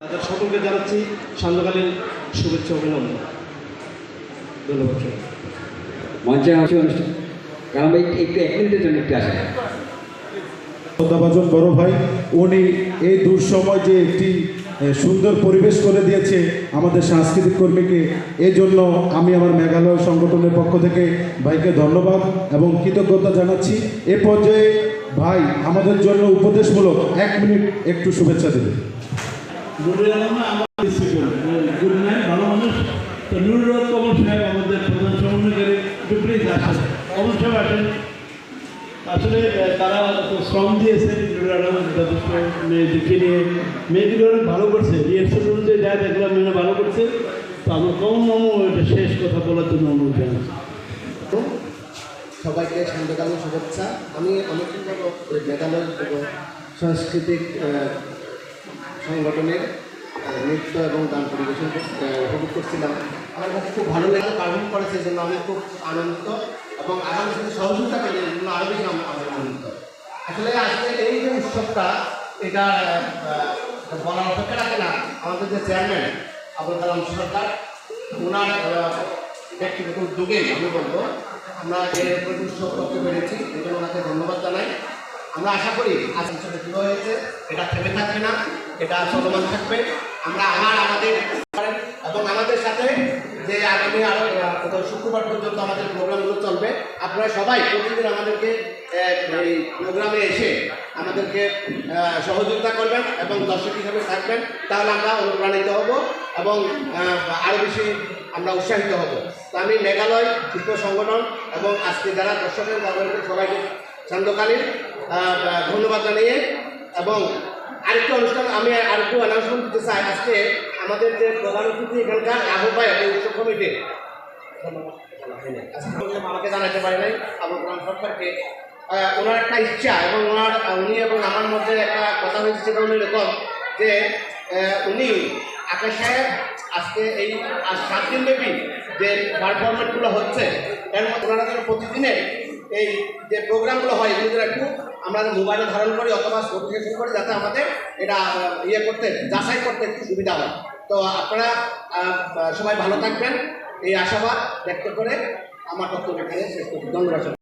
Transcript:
তাদের সকলকে জানাচ্ছি সান্ধ্যকালীন শুভেচ্ছা অভিনন্দন। ধন্যবাদ। মঞ্চে আছে অনুষ্ঠান। কারণ একটু এক মিনিটের জন্য একটু আসেন শ্রদ্ধাভাজন বড় ভাই উনি এই দুঃসময় যে একটি সুন্দর পরিবেশ করে দিয়েছে আমাদের সাংস্কৃতিক কর্মীকে এই জন্য আমি আমার মেঘালয় সংগঠনের পক্ষ থেকে ভাইকে ধন্যবাদ এবং কৃতজ্ঞতা জানাচ্ছি। এ পর্যায়ে ভাই আমাদের জন্য উপদেশমূলক এক মিনিট একটু শুভেচ্ছা দেবে নুরুল আলম আমার গুড নাইট ভালো মানুষ তো নুরুল কমল সাহেব আমাদের প্রধান সমন্বয়কারী একটু আসেন কমল সাহেব আসেন আসলে তারা শ্রম দিয়েছে নুরুল আলম যথেষ্ট মেয়েদেরকে নিয়ে মেয়েগুলো অনেক ভালো করছে রিহার্সাল অনুযায়ী যা দেখলাম মেয়ে ভালো করছে তো আমার কমল মামু এটা শেষ কথা বলার জন্য অনুরোধ জানাচ্ছি সবাইকে সান্ধ্যকালীন শুভেচ্ছা আমি অনেকদিন মেঘালয় সাংস্কৃতিক সংগঠনের নৃত্য এবং গান পরিবেশন উপভোগ করছিলাম। আমার কাছে খুব ভালো লেগে পারফর্ম করেছে জন্য আমি খুব আনন্দিত এবং আগামী সাথে সহযোগিতা পেলে জন্য আরও বেশি আমি আমি আনন্দিত। আসলে আজকে এই যে উৎসবটা এটা বলার অপেক্ষা রাখে না, আমাদের যে চেয়ারম্যান আবুল কালাম সরকার, ওনার ব্যক্তিগত উদ্যোগে আমি বলব, আমরা এর উৎসব করতে পেরেছি, এই জন্য ওনাকে ধন্যবাদ জানাই। আমরা আশা করি আজ হয়েছে, এটা থেমে থাকবে না। এটা চলমান থাকবে। আমরা আমার, আমাদের এবং আমাদের সাথে যে আগামী আরও শুক্রবার পর্যন্ত আমাদের প্রোগ্রামগুলো চলবে, আপনারা সবাই প্রতিদিন আমাদেরকে এই প্রোগ্রামে এসে আমাদেরকে সহযোগিতা করবেন এবং দর্শক হিসাবে থাকবেন। তাহলে আমরা অনুপ্রাণিত হব এবং আরও বেশি আমরা উৎসাহিত হব। আমি মেঘালয় শিল্প সংগঠন এবং আজকে যারা দর্শকের তাদেরকে সবাইকে সান্ধ্যকালীন ধন্যবাদ জানিয়ে এবং আরেকটু অনুষ্ঠান আর একটু অ্যানাউন্সমেন্ট দিতে চাই। আজকে আমাদের যে প্রধান অতিথি এখানকার আহ্বায়ক উৎসব কমিটির আমাকে জানাতে পারে নাই আবুল সরকারকে। ওনার একটা ইচ্ছা এবং ওনার, উনি এবং আমার মধ্যে একটা কথা হয়েছে সেটা এরকম যে উনি আকাশ সাহেব, আজকে এই সাত দিন ব্যাপী যে পারফরমেন্সগুলো হচ্ছে, এর মধ্যে ওনারা যেন প্রতিদিনে এই যে প্রোগ্রামগুলো হয়, এগুলো একটু আমরা মোবাইলে ধারণ করি অথবা নোটিফিকেশন করি যাতে আমাদের এটা ইয়ে করতে, যাচাই করতে একটু সুবিধা হয়। তো আপনারা সবাই ভালো থাকবেন। এই আশাবাদ ব্যক্ত করে আমার বক্তব্য এখানে শেষ করছি। ধন্যবাদ